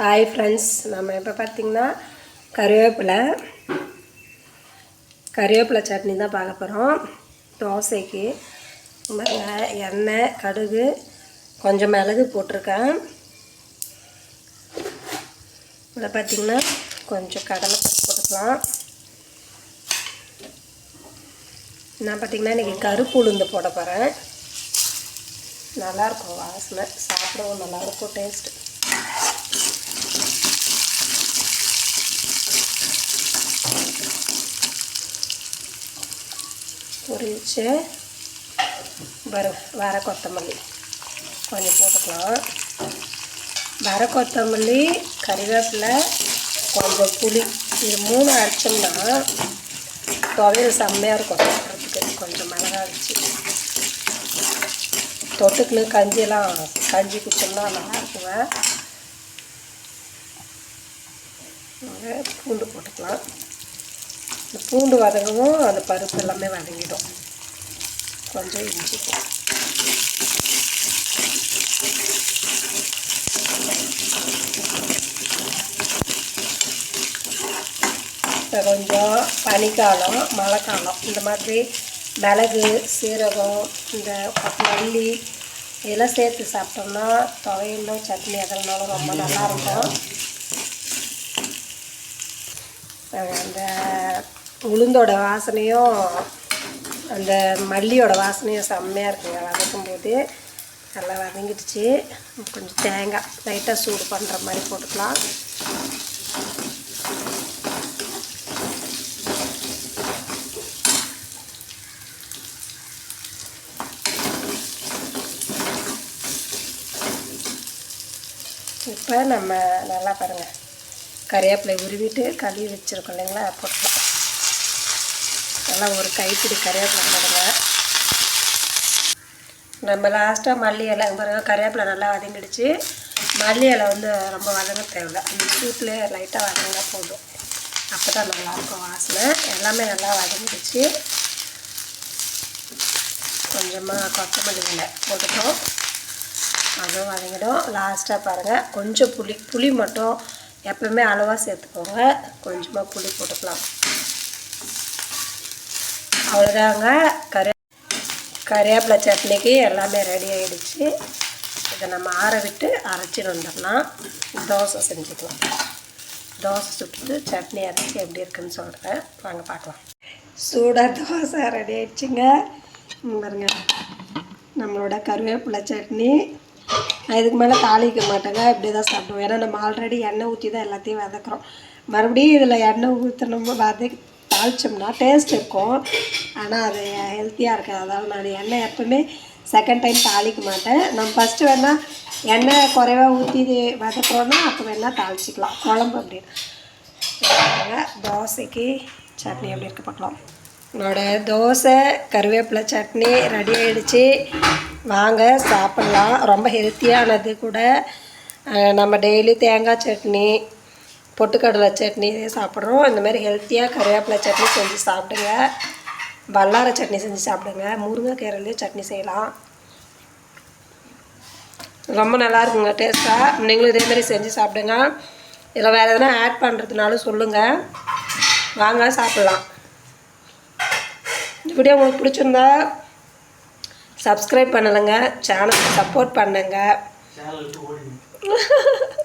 Hi friends நம்ம இப்போ பார்த்திங்கன்னா கருவேப்பிலை கருவேப்பிலை சட்னி தான் பார்க்க போகிறோம் தோசைக்கு எண்ணெய் கடுகு கொஞ்சம் மிளகு போட்டிருக்கேன். இதில் பார்த்திங்கன்னா கொஞ்சம் கடலை போட்டுக்கலாம். நான் பார்த்திங்கன்னா இன்றைக்கி கருப்பு உளுந்து போட போகிறேன் நல்லாயிருக்கும் வாசனை. சாப்பிடவும் நல்லாயிருக்கும் டேஸ்ட்டு பொரிச்சு வர வர கொத்தமல்லி. கொஞ்சம் போட்டுக்கலாம். வர கொத்தமல்லி கறிவேப்பிலை கொஞ்சம் புளி. இது மூணு அரைச்சோம்னா துவையல் செம்மையாக இருக்கும். சாப்பிட்றதுக்கு கொஞ்சம் மிளகா வச்சு. தொட்டுக்குன்னு கஞ்சியெல்லாம் கஞ்சி குடிச்சோம்னா நல்லா இருக்குங்க. பூண்டு போட்டுக்கலாம். இந்த பூண்டு வதங்கவும் அந்த பருப்பு எல்லாமே வதங்கிடும். கொஞ்சம் இஞ்சி இப்போ கொஞ்சம் பனிக்காலம் மழைக்காலம் இந்த மாதிரி மிளகு சீரகம் இந்த மல்லி இதெல்லாம் சேர்த்து சாப்பிட்டோம்னா துவையலும் சட்னி அதனாலும் ரொம்ப நல்லாயிருக்கும் அந்த உளுந்தோட வாசனையும் அந்த மல்லியோட வாசனையும் செம்மையாக இருக்குங்க. வதக்கும் போது நல்லா வதங்கிடுச்சு. கொஞ்சம் தேங்காய் லைட்டாக சூடு பண்ணுற மாதிரி போட்டுக்கலாம். இப்போ நம்ம நல்லா பாருங்கள் கறிவேப்பிலை உருவிட்டு கழுவி வச்சுருக்கோம் இல்லைங்களா? போட்டுக்கலாம். நல்லா ஒரு கைப்பிடி கருவேப்பிலை போடுங்க நம்ம லாஸ்ட்டாக மல்லி இலை பாருங்கள் பாருங்க நல்லா வதங்கிடுச்சு. மல்லி இலை வந்து ரொம்ப வதங்க தேவை அந்த சூட்லேயே லைட்டாக வதங்கினா போதும். அப்போ தான் நல்லாயிருக்கும் வாசனை. எல்லாமே நல்லா வதங்கிடுச்சு. கொஞ்சமாக கொத்தமல்லி இலை போட்டுட்டோம். அதுவும் வதங்கிடும். லாஸ்ட்டாக பாருங்கள் கொஞ்சம் புளி புளி மட்டும் எப்பவுமே அளவாக சேர்த்துக்கோங்க. கொஞ்சமாக புளி போட்டுக்கலாம். அவ்வளோதாங்க. கறி கருவேப்பிலை சட்னிக்கு எல்லாமே ரெடி ஆகிடுச்சு இதை நம்ம ஆற விட்டு அரைச்சிட்டு வந்துடலாம். தோசை செஞ்சுக்கலாம். தோசை சுட்டு சட்னி அரைச்சி எப்படி இருக்குன்னு சொல்கிறேன் வாங்க பார்க்கலாம். சூடாக தோசை ரெடி ஆகிடுச்சுங்க பாருங்க. நம்மளோட கருவேப்பிலை சட்னி. நான் இதுக்கு மேலே தாளிக்க மாட்டேங்க. இப்படி தான் சாப்பிடுவோம் ஏன்னா நம்ம ஆல்ரெடி எண்ணெய் ஊற்றி தான் எல்லாத்தையும் வதக்குறோம். மறுபடியும் இதில் எண்ணெய் ஊற்றணும் வதக்கி தாளித்தோம்னா டேஸ்ட் இருக்கும். ஆனால் அது ஹெல்த்தியாக இருக்காது. அதாவது நான் எண்ணெய் எப்பவுமே செகண்ட் டைம் தாளிக்க மாட்டேன். நம்ம ஃபஸ்ட்டு வேணால் எண்ணெய் குறைவாக ஊற்றி வதக்குறோன்னா அப்போ வேணால் தாளிச்சிக்கலாம். குழம்பு அப்படின்னு தோசைக்கு சட்னி எப்படி இருக்க பார்க்கலாம். என்னோட தோசை கருவேப்பிலை சட்னி ரெடி ஆகிடுச்சு வாங்க சாப்பிட்லாம். ரொம்ப ஹெல்த்தியானது கூட நம்ம டெய்லி தேங்காய் சட்னி பொட்டுக்கடலை சட்னி இதே சாப்பிட்றோம். இந்த மாதிரி ஹெல்த்தியாக கருவேப்பிலை சட்னி செஞ்சு சாப்பிடுங்க. வல்லார சட்னி செஞ்சு சாப்பிடுங்க. முருங்கைக்கீரையிலையும் சட்னி செய்யலாம். ரொம்ப நல்லா இருக்குங்க டேஸ்ட்டாக நீங்களும் இதே மாதிரி செஞ்சு சாப்பிடுங்க. இதில் வேறு எதனா ஆட் பண்ணுறதுனாலும் சொல்லுங்கள் வாங்க சாப்பிட்லாம். இந்த வீடியோ உங்களுக்கு பிடிச்சிருந்தா சப்ஸ்கிரைப் பண்ணலைங்க. சேனலுக்கு சப்போர்ட் பண்ணுங்க.